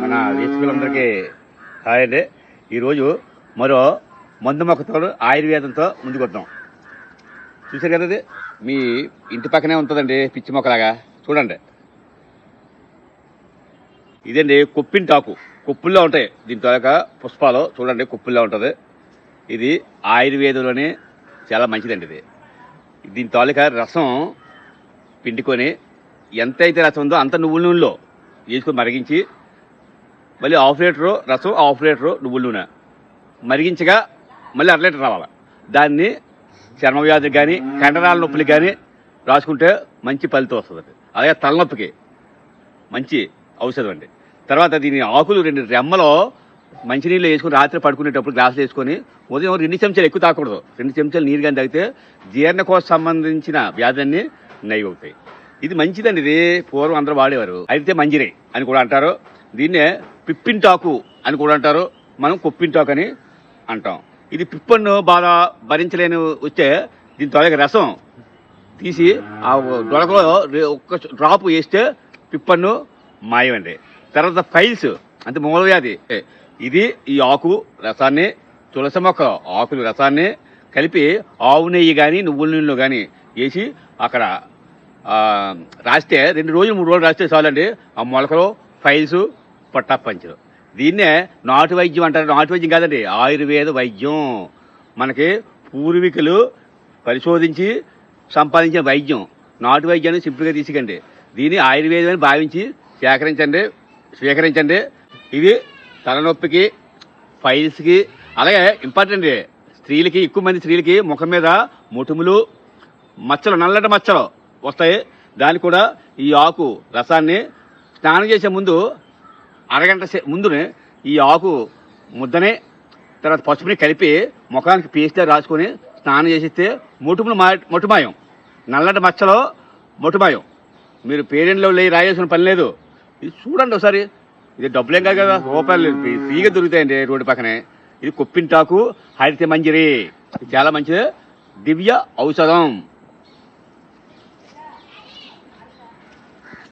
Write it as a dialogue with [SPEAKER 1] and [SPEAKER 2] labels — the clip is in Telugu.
[SPEAKER 1] మన వీక్షకులందరికీ హాయ్ అండి. ఈరోజు మరో మందు మొక్కతో ఆయుర్వేదంతో ముందుకు వద్దాం. చూసారు కదా ఇది? మీ ఇంటి పక్కనే ఉంటుందండి పిచ్చి మొక్కలాగా. చూడండి. ఇదండి కొప్పింటాకు కొప్పుల్లో ఉంటాయి. దీని తర్వాత పుష్పాలు చూడండి కొప్పుల్లో ఉంటుంది. ఇది ఆయుర్వేదంలోనే చాలా మంచిదండి ఇది. దీని తాలూకా రసం పిండుకొని ఎంత అయితే రసం ఉందో అంత నువ్వుల నూనెలో వేసుకొని మరిగించి మళ్ళీ హాఫ్ లీటరు రసం హాఫ్ లీటరు నువ్వుల నూనె. మరిగించగా మళ్ళీ అర లీటర్ రావాలి. దాన్ని చర్మ వ్యాధికి కానీ కండరాల నొప్పులకి కానీ రాసుకుంటే మంచి ఫలితం వస్తుంది అలాగే తలనొప్పికి మంచి ఔషధం అండి. తర్వాత దీని ఆకులు రెండు రెమ్మలో మంచినీళ్ళు వేసుకుని రాత్రి పడుకునేటప్పుడు గ్లాసులు వేసుకొని ఉదయం రెండు చెంచాలు ఎక్కువ తాకూడదు రెండు చెంచాలు నీరు కానీ తాగితే జీర్ణకోశ సంబంధించిన వ్యాధులన్నీ నయం అవుతాయి ఇది మంచిదండి. ఇది పూర్వం అందరూ వాడేవారు. అయితే మంజిరే అని కూడా అంటారు. దీన్నే పిప్పింటాకు అని కూడా అంటారు. మనం కొప్పింటాకు అని అంటాం. ఇది పిప్పన్ను బాగా భరించలేని వచ్చే దీని త్వరగా రసం. తీసి ఆ దొడకలో ఒక్క డ్రాప్ వేస్తే పిప్పన్ను మాయమండి. తర్వాత ఫైల్స్ అంటే మూలవ్యాధి ఇది ఈ ఆకు రసాన్ని తులసి మొక్క ఆకులు రసాన్ని కలిపి ఆవు నెయ్యి కానీ నువ్వుల నూనెలో కానీ వేసి అక్కడ రాస్తే రెండు రోజులు మూడు రోజులు రాస్తే చాలండి. ఆ మొలకలు ఫైల్స్ పట్టాపంచలు దీన్నే నాటు వైద్యం అంటారు. నాటు వైద్యం కాదండి ఆయుర్వేద వైద్యం. మనకి పూర్వీకులు పరిశోధించి సంపాదించిన వైద్యం. నాటు వైద్యాన్ని సింపుల్గా తీసుకండి. దీన్ని ఆయుర్వేదం అని భావించి సేకరించండి స్వీకరించండి. ఇది తలనొప్పికి ఫైల్స్కి అలాగే ఇంపార్టెంట్ స్త్రీలకి ఎక్కువ మంది స్త్రీలకి ముఖం మీద ముటుములు మచ్చలు నల్లటి మచ్చలు వస్తాయి. దానికి కూడా ఈ ఆకు రసాన్ని స్నానం చేసే ముందు అరగంట సే ముందునే ఈ ఆకు ముద్దనే తర్వాత పసుపుని కలిపి ముఖానికి పేస్ట్ రాసుకొని స్నానం చేసిస్తే ముటుములు మా మొటుమాయం. నల్లటి మచ్చలో మొటుమాయం. మీరు పేరెంట్లో లేయి రాయాల్సిన పని లేదు. ఇది చూడండి ఒకసారి. ఇది డబ్బులేం కాదు కదా. రూపాయలు ఫ్రీ- ఫ్రీగా దొరుకుతాయండి రోడ్డు పక్కనే. ఇది కొప్పింటాకు హరిత మంజరి ఇది చాలా మంచిది. దివ్య ఔషధం.